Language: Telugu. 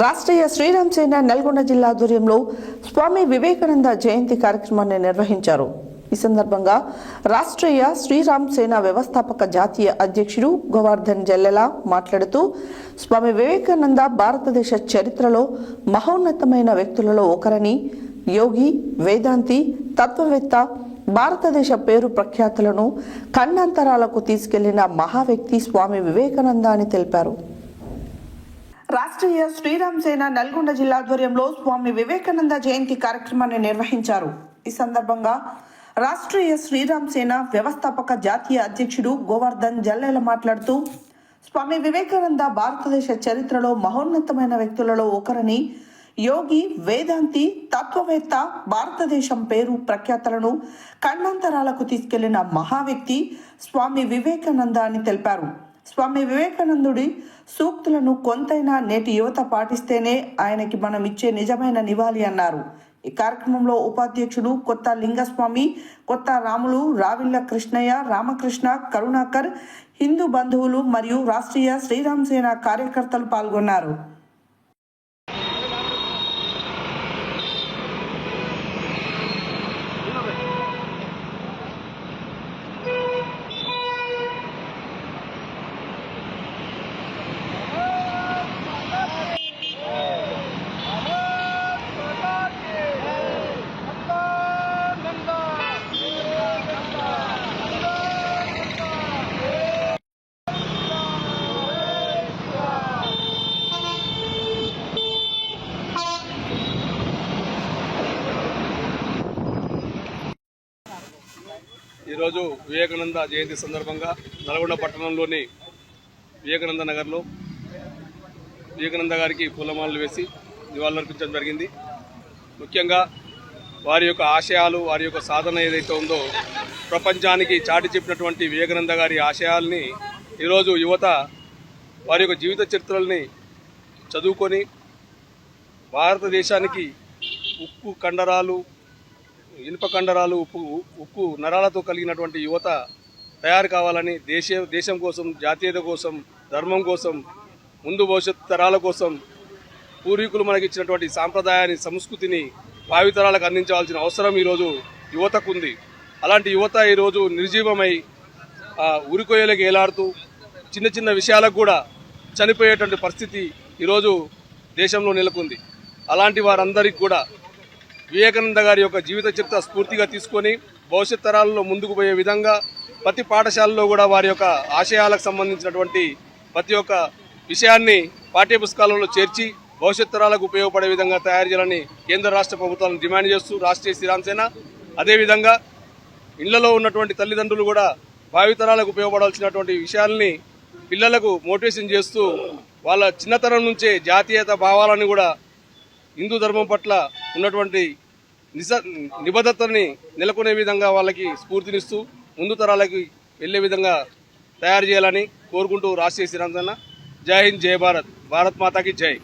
రాష్ట్రీయ శ్రీరామ్ సేన నల్గొండ జిల్లా ఆధ్వర్యంలో స్వామి వివేకానంద జయంతి కార్యక్రమాన్ని నిర్వహించారు. ఈ సందర్భంగా రాష్ట్రీయ శ్రీరామ్ సేన వ్యవస్థాపక జాతీయ అధ్యక్షుడు గోవర్ధన్ జల్లెలా మాట్లాడుతూ స్వామి వివేకానంద భారతదేశ చరిత్రలో మహోన్నతమైన వ్యక్తులలో ఒకరని యోగి వేదాంతి తత్వవేత్త భారతదేశ పేరు ప్రఖ్యాతులను కన్నంతరాలకు తీసుకెళ్ళిన మహావ్యక్తి స్వామి వివేకానంద అని తెలిపారు. రాష్ట్రీయ శ్రీరామ్ సేన నల్గొండ జిల్లా ఆధ్వర్యంలో స్వామి వివేకానంద జయంతి కార్యక్రమాన్ని నిర్వహించారు. ఈ సందర్భంగా రాష్ట్రీయ శ్రీరామ్ సేన వ్యవస్థాపక జాతీయ అధ్యక్షుడు గోవర్ధన్ జల్లేల మాట్లాడుతూ స్వామి వివేకానంద భారతదేశ చరిత్రలో మహోన్నతమైన వ్యక్తులలో ఒకరని యోగి వేదాంతి తత్వవేత్త భారతదేశం పేరు ప్రఖ్యాతలను ఖండాంతరాలకు తీసుకెళ్ళిన మహావ్యక్తి స్వామి వివేకానంద అని తెలిపారు. స్వామి వివేకానందుడి సూక్తులను కొంతైనా నేటి యువత పాటిస్తేనే ఆయనకి మనం ఇచ్చే నిజమైన నివాళి అన్నారు. ఈ కార్యక్రమంలో ఉపాధ్యక్షుడు కొత్త లింగస్వామి కొత్త రాములు రావిళ్ళ కృష్ణయ్య రామకృష్ణ కరుణాకర్ హిందూ బంధువులు మరియు రాష్ట్రీయ శ్రీరామ్ సేన కార్యకర్తలు పాల్గొన్నారు. ఈరోజు వివేకానంద జయంతి సందర్భంగా నల్గొండ పట్టణంలోని వివేకానంద నగర్లో వివేకానంద గారికి పూలమాలలు వేసి నివాళులర్పించడం జరిగింది. ముఖ్యంగా వారి యొక్క ఆశయాలు వారి యొక్క సాధన ఏదైతే ఉందో ప్రపంచానికి చాటి చెప్పినటువంటి వివేకానంద గారి ఆశయాల్ని ఈరోజు యువత వారి యొక్క జీవిత చరిత్రల్ని చదువుకొని భారతదేశానికి ఉక్కు కండరాలు ఇనుప కండరాలు ఉప్పు ఉక్కు నరాలతో కలిగినటువంటి యువత తయారు కావాలని దేశ దేశం కోసం జాతీయత కోసం ధర్మం కోసం ముందు భవిష్యత్ తరాల కోసం పూర్వీకులు మనకి ఇచ్చినటువంటి సాంప్రదాయాన్ని సంస్కృతిని భావితరాలకు అందించవలసిన అవసరం ఈరోజు యువతకు ఉంది అలాంటి యువత ఈరోజు నిర్జీవమై ఆ, ఉరికొయ్యలకు ఏలాడుతూ చిన్న చిన్న విషయాలకు కూడా చనిపోయేటువంటి పరిస్థితి ఈరోజు దేశంలో నెలకొంది. అలాంటి వారందరికీ కూడా వివేకానంద గారి యొక్క జీవిత చరిత్ర స్ఫూర్తిగా తీసుకొని భవిష్యత్ తరాలలో ముందుకు పోయే విధంగా ప్రతి పాఠశాలలో కూడా వారి యొక్క ఆశయాలకు సంబంధించినటువంటి ప్రతి ఒక్క విషయాన్ని పాఠ్యపుస్తకాలలో చేర్చి భవిష్యత్ తరాలకు ఉపయోగపడే విధంగా తయారు చేయాలని కేంద్ర రాష్ట్ర ప్రభుత్వాలను డిమాండ్ చేస్తూ రాష్ట్రీయ శ్రీరామసేన అదేవిధంగా ఇళ్ళలో ఉన్నటువంటి తల్లిదండ్రులు కూడా భావితరాలకు ఉపయోగపడాల్సినటువంటి విషయాల్ని పిల్లలకు మోటివేషన్ చేస్తూ వాళ్ళ చిన్నతనం నుంచే జాతీయత భావాలను కూడా హిందూ ధర్మం పట్ల ఉన్నటువంటి నిజ నిబద్ధతని నెలకొనే విధంగా వాళ్ళకి స్ఫూర్తినిస్తూ ముందు తరాలకి వెళ్ళే విధంగా తయారు చేయాలని కోరుకుంటూ రాష్ట్రీయ శ్రీరామచంద్ర జై హింద్ జై భారత్. భారత్ మాతాకి జై.